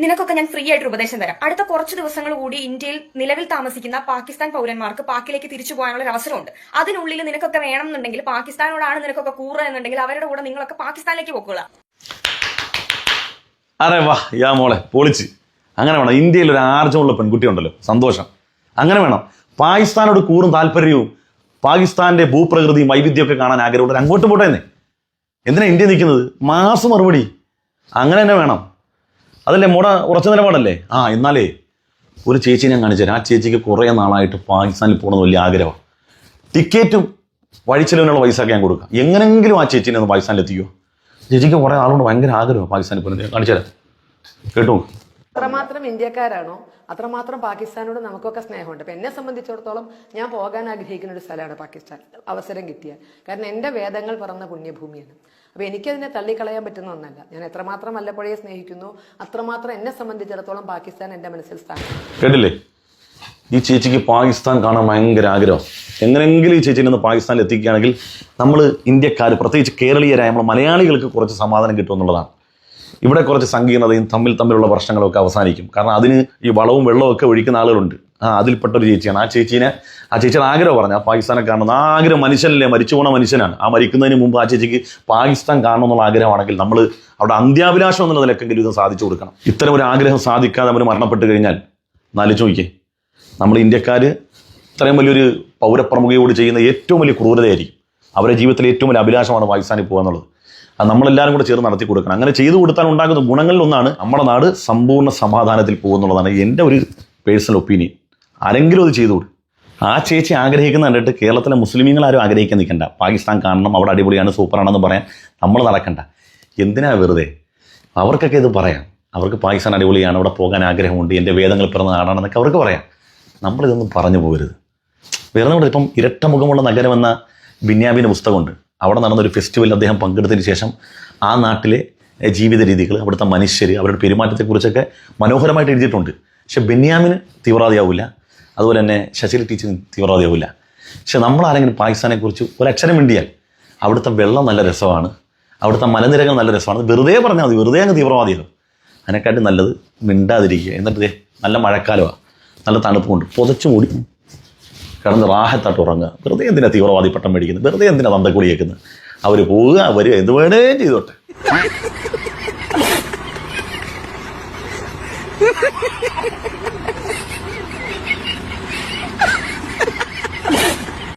നിനക്കൊക്കെ ഞാൻ ഫ്രീ ആയിട്ട് ഉപദേശം തരാം. അടുത്ത കുറച്ച് ദിവസങ്ങൾ കൂടി ഇന്ത്യയിൽ നിലവിൽ താമസിക്കുന്ന പാകിസ്ഥാൻ പൗരന്മാർക്ക് പാക്കിലേക്ക് തിരിച്ചു പോകാനുള്ള ഒരു അവസരമുണ്ട്. അതിനുള്ളിൽ നിനക്കൊക്കെ വേണം എന്നുണ്ടെങ്കിൽ പാകിസ്ഥാനോടാണ് നിനക്കൊക്കെ കൂറ എന്നുണ്ടെങ്കിൽ അവരുടെ കൂടെ നിങ്ങളൊക്കെ പാകിസ്ഥാനിലേക്ക് പോക്കുക അറേ വാ യാ മോളെ പൊളിച്ച്. അങ്ങനെ വേണം. ഇന്ത്യയിൽ ഒരു ആർജമുള്ള പെൺകുട്ടി ഉണ്ടല്ലോ. സന്തോഷം. അങ്ങനെ വേണം. പാകിസ്ഥാനോട് കൂറും താല്പര്യവും പാകിസ്ഥാന്റെ ഭൂപ്രകൃതിയും വൈവിധ്യമൊക്കെ കാണാൻ ആഗ്രഹമുണ്ട് അങ്ങോട്ട് പോട്ടേന്നെ എന്തിനാ ഇന്ത്യ നിൽക്കുന്നത്? മാസം മറുപടി. അങ്ങനെ തന്നെ വേണം. അതല്ലേ മോടെ ഉറച്ച നിലപാടല്ലേ? ആ എന്നാലേ ഒരു ചേച്ചി ഞാൻ കാണിച്ചു ആ ചേച്ചിക്ക് കുറേ നാളായിട്ട് പാകിസ്ഥാനിൽ പോകണമെന്ന് വലിയ ആഗ്രഹമാണ്. ടിക്കറ്റും വഴിച്ചെലവിനുള്ള പൈസ ഒക്കെ ഞാൻ കൊടുക്കാം. എങ്ങനെങ്കിലും ആ ചേച്ചീനെ ഒന്ന് പാകിസ്ഥാനിൽ എത്തിക്കുമോ ചേച്ചിക്ക് കുറേ ആളുകൊണ്ട് ഭയങ്കര ആഗ്രഹമാണ് പാകിസ്ഥാനിൽ പോകുന്നത് കാണിച്ചു തരാം കേട്ടോ അത്രമാത്രം ഇന്ത്യക്കാരാണോ? അത്രമാത്രം പാകിസ്ഥാനോട് നമുക്കൊക്കെ സ്നേഹമുണ്ട്. അപ്പം എന്നെ സംബന്ധിച്ചിടത്തോളം ഞാൻ പോകാൻ ആഗ്രഹിക്കുന്ന ഒരു സ്ഥലമാണ് പാകിസ്ഥാൻ. അവസരം കിട്ടിയാൽ കാരണം എന്റെ വേദങ്ങൾ പറന്ന പുണ്യഭൂമിയാണ്. അപ്പോൾ എനിക്കതിനെ തള്ളിക്കളയാൻ പറ്റുന്ന ഒന്നല്ല. ഞാൻ എത്രമാത്രം വല്ലപ്പോഴേ സ്നേഹിക്കുന്നു അത്രമാത്രം എന്നെ സംബന്ധിച്ചിടത്തോളം പാകിസ്ഥാൻ എന്റെ മനസ്സിൽ സ്ഥാനം കേട്ടില്ലേ? ഈ ചേച്ചിക്ക് പാകിസ്ഥാൻ കാണാൻ ഭയങ്കര ആഗ്രഹം. എങ്ങനെയെങ്കിലും ഈ ചേച്ചിനെ ഒന്ന് പാകിസ്ഥാനിൽ എത്തിക്കുകയാണെങ്കിൽ നമ്മൾ ഇന്ത്യക്കാർ പ്രത്യേകിച്ച് കേരളീയരായ നമ്മൾ മലയാളികൾക്ക് കുറച്ച് സമാധാനം കിട്ടുമെന്നുള്ളതാണ് ഇവിടെ കുറച്ച് സങ്കീർണതയും തമ്മിൽ തമ്മിലുള്ള പ്രശ്നങ്ങളൊക്കെ അവസാനിക്കും. കാരണം അതിന് ഈ വളവും വെള്ളവും ഒക്കെ ഒഴിക്കുന്ന ആളുകളുണ്ട്. ആ അതിൽപ്പെട്ട ഒരു ചേച്ചിയാണ്. ആ ചേച്ചീനെ ആ ചേച്ചിയുടെ ആഗ്രഹം പറഞ്ഞു ആ പാകിസ്ഥാനെ കാണണം. ആ ആഗ്രഹം മനുഷ്യനല്ലേ? മരിച്ചു പോണ മനുഷ്യനാണ്. ആ മരിക്കുന്നതിന് മുമ്പ് ആ ചേച്ചിക്ക് പാകിസ്ഥാൻ കാണണം എന്നുള്ള ആഗ്രഹമാണെങ്കിൽ നമ്മൾ അവിടെ അന്ത്യാഭിലാഷം എന്നുള്ള നിലക്കെങ്കിലും ഇത് സാധിച്ചു കൊടുക്കണം. ഇത്തരം ഒരു ആഗ്രഹം സാധിക്കാതെ അവർ മരണപ്പെട്ട് കഴിഞ്ഞാൽ നാലിച്ചു നോക്കിയേ. നമ്മൾ ഇന്ത്യക്കാർ ഇത്രയും വലിയൊരു പൗരപ്രമുഖയോട് ചെയ്യുന്ന ഏറ്റവും വലിയ ക്രൂരതയായിരിക്കും. അവരുടെ ജീവിതത്തിലെ ഏറ്റവും വലിയ അഭിലാഷമാണ് പാകിസ്ഥാനിൽ പോകുക എന്നുള്ളത് നമ്മളെല്ലാവരും കൂടെ ചേർന്ന് നടത്തി കൊടുക്കണം. അങ്ങനെ ചെയ്തു കൊടുത്താൽ ഉണ്ടാകുന്ന ഗുണങ്ങളിലൊന്നാണ് നമ്മുടെ നാട് സമ്പൂർണ സമാധാനത്തിൽ പോകുന്നുള്ളതാണ് എന്റെ ഒരു പേഴ്സണൽ ഒപ്പീനിയൻ. ആരെങ്കിലും അത് ചെയ്തു കൊടുക്കും ആ ചേച്ചി ആഗ്രഹിക്കുന്ന കണ്ടിട്ട് കേരളത്തിലെ മുസ്ലിമീങ്ങൾ ആരും ആഗ്രഹിക്കാൻ നിൽക്കണ്ട. പാകിസ്ഥാൻ കാണണം അവിടെ അടിപൊളിയാണ് സൂപ്പറാണെന്ന് പറയാൻ നമ്മൾ നടക്കണ്ട. എന്തിനാ വെറുതെ? അവർക്കൊക്കെ ഇത് പറയാം. അവർക്ക് പാകിസ്ഥാൻ അടിപൊളിയാണ് അവിടെ പോകാൻ ആഗ്രഹമുണ്ട് എന്റെ വേദങ്ങൾ പിറന്ന നാടാണെന്നൊക്കെ അവർക്ക് പറയാം. നമ്മളിതൊന്നും പറഞ്ഞു പോകരുത്. വേറെ നമ്മുടെ ഇപ്പം ഇരട്ടമുഖമുള്ള നഗരം എന്ന ബിന്യാമിന്റെ പുസ്തകമുണ്ട്. അവിടെ നടന്നൊരു ഫെസ്റ്റിവലിൽ അദ്ദേഹം പങ്കെടുത്തതിന് ശേഷം ആ നാട്ടിലെ ജീവിത രീതികൾ അവിടുത്തെ മനുഷ്യർ അവരുടെ പെരുമാറ്റത്തെക്കുറിച്ചൊക്കെ മനോഹരമായിട്ട് എഴുതിയിട്ടുണ്ട്. പക്ഷെ ബെന്യാമിന് തീവ്രവാദിയാവില്ല. അതുപോലെ തന്നെ ശശില ടീച്ചറിന് തീവ്രവാദിയാവില്ല. പക്ഷെ നമ്മളാരെങ്കിലും പാകിസ്ഥാനെക്കുറിച്ച് ഒരക്ഷരം മിണ്ടിയാൽ അവിടുത്തെ വെള്ളം നല്ല രസമാണ്. അവിടുത്തെ മലനിരകൾ നല്ല രസമാണ്. വെറുതെ പറഞ്ഞാൽ മതി. വെറുതെ അങ്ങ് തീവ്രവാദിയാകും അതിനെക്കാട്ടി നല്ലത് മിണ്ടാതിരിക്കുക. എന്നിട്ട് നല്ല മഴക്കാലമാണ് നല്ല തണുപ്പുമുണ്ട്. പുതച്ചു മൂടി കിടന്ന് റാഹത്തായിട്ട് ഉറങ്ങുക. വെറുതെ എന്തിനാ തീവ്രവാദി പട്ടം മേടിക്കുന്നത്? വെറുതെ എന്തിനാ തന്തക്കൂടി കേൾക്കുന്നത് അവർ പോവുക വരിക എന്ത് വേണേം ചെയ്തോട്ടെ.